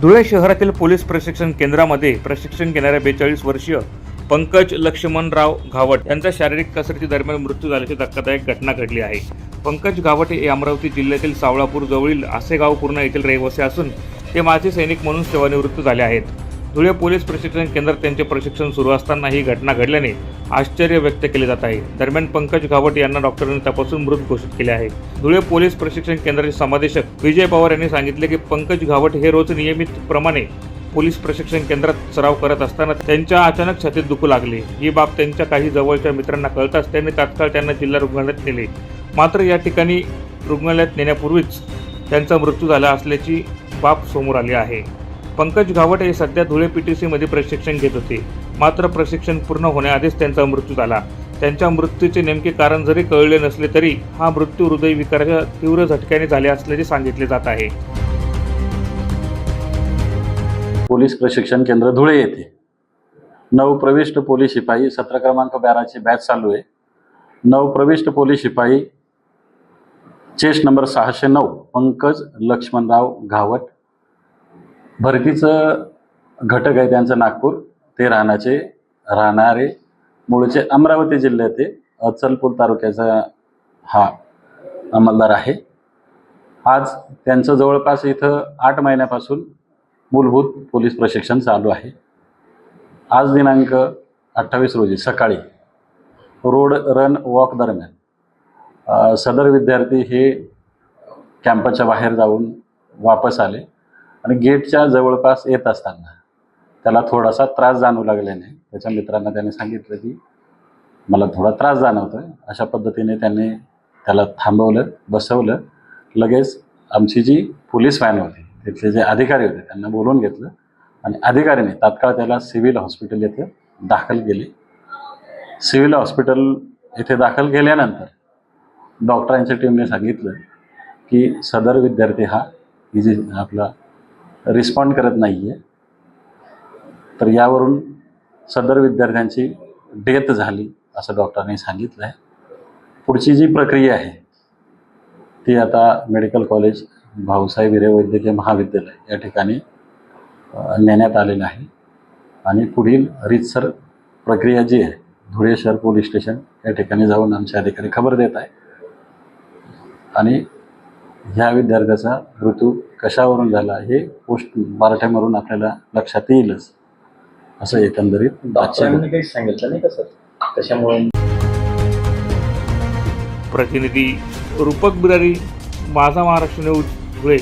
धुळे शहरातील पोलीस प्रशिक्षण केंद्रामध्ये प्रशिक्षण घेणाऱ्या बेचाळीस वर्षीय पंकज लक्ष्मणराव घावट यांचा शारीरिक कसरती दरम्यान मृत्यू झाल्याची धक्कादायक घटना घडली आहे. पंकज घावट हे अमरावती जिल्ह्यातील सावळापूर जवळील आसेगाव पूर्ण येथील रहिवासी असून ते माजी सैनिक म्हणून सेवानिवृत्त झाले आहेत. धुळे पोलीस प्रशिक्षण केंद्रात त्यांचे प्रशिक्षण सुरू असताना ही घटना घडल्याने आश्चर्य व्यक्त केले जात आहे. दरम्यान पंकज घावट यांना डॉक्टरांनी तपासून मृत घोषित केले आहे. धुळे पोलीस प्रशिक्षण केंद्राचे समादेशक विजय पवार यांनी सांगितले की पंकज घावट हे रोज नियमितप्रमाणे पोलीस प्रशिक्षण केंद्रात सराव करत असताना त्यांच्या अचानक छातीत दुखू लागले. ही बाब त्यांच्या काही जवळच्या मित्रांना कळताच त्यांनी तात्काळ त्यांना जिल्हा रुग्णालयात नेले. मात्र या ठिकाणी रुग्णालयात नेण्यापूर्वीच त्यांचा मृत्यू झाला असल्याची बाब समोर आली आहे. पंकज घावट हे सध्या धुळे पी टी सीमध्ये प्रशिक्षण घेत होते. मात्र प्रशिक्षण पूर्ण होण्याआधीच त्यांचा मृत्यू झाला. त्यांच्या मृत्यूचे नेमके कारण जरी कळले नसले तरी हा मृत्यू हृदयविकाराच्या तीव्र झटक्याने झाले असल्याचे सांगितले जात आहे. पोलीस प्रशिक्षण केंद्र धुळे येथे. नवप्रविष्ट पोलीस शिपाई सत्र क्रमांक बाराची बॅच चालू आहे. नवप्रविष्ट पोलीस शिपाई चेस्ट नंबर सहाशे नऊ पंकज लक्ष्मणराव घावट भरतीचं घटक आहे त्यांचं नागपूर. ते राहण्याचे राहणारे मूळचे अमरावती जिल्ह्याचे अचलपूर तालुक्याचा हा अंमलदार आहे. आज त्यांचं जवळपास इथं आठ महिन्यापासून मूलभूत पोलीस प्रशिक्षण चालू आहे. आज दिनांक अठ्ठावीस रोजी सकाळी रोड रन वॉक दरम्यान सदर विद्यार्थी हे कॅम्पसच्या बाहेर जाऊन वापस आले. आणि गेटच्या जवळपास येत असताना त्याला थोडासा त्रास जाणू लागल्याने त्याच्या मित्रांना त्याने सांगितलं की मला थोडा त्रास जाणवतोय. अशा पद्धतीने त्यांनी त्याला थांबवलं बसवलं. लगेच आमची जी पोलीस व्हॅन होती तिथले जे अधिकारी होते त्यांना बोलवून घेतलं. आणि अधिकाऱ्याने तात्काळ त्याला सिव्हिल हॉस्पिटल येथे दाखल केले. सिव्हिल हॉस्पिटल येथे दाखल केल्यानंतर डॉक्टरांच्या टीमने सांगितलं की सदर विद्यार्थी हा इजी आपला रिस्पॉन्ड करत नाही आहे तर यावरून सदर विद्यार्थ्यांची डेथ झाली असं डॉक्टरांनी सांगितलं आहे पुढची जी प्रक्रिया आहे ती आता मेडिकल कॉलेज भाऊसाहेब हिरे वैद्यकीय महाविद्यालय या ठिकाणी नेण्यात आलेलं आहे. आणि पुढील रीतसर प्रक्रिया जी आहे धुळे शहर पोलीस स्टेशन या ठिकाणी जाऊन आमचे अधिकारी खबर देत आहे आणि ह्या विद्यार्थ्याचा मृत्यू कशावरून झाला हे पोस्ट मराठ्यावरून आपल्याला लक्षात येईलच असं एकंदरीत काही सांगितलं नाही का सर? कशामुळे? प्रतिनिधी रूपक बिरारी माझा महाराष्ट्र न्यूज धुळे.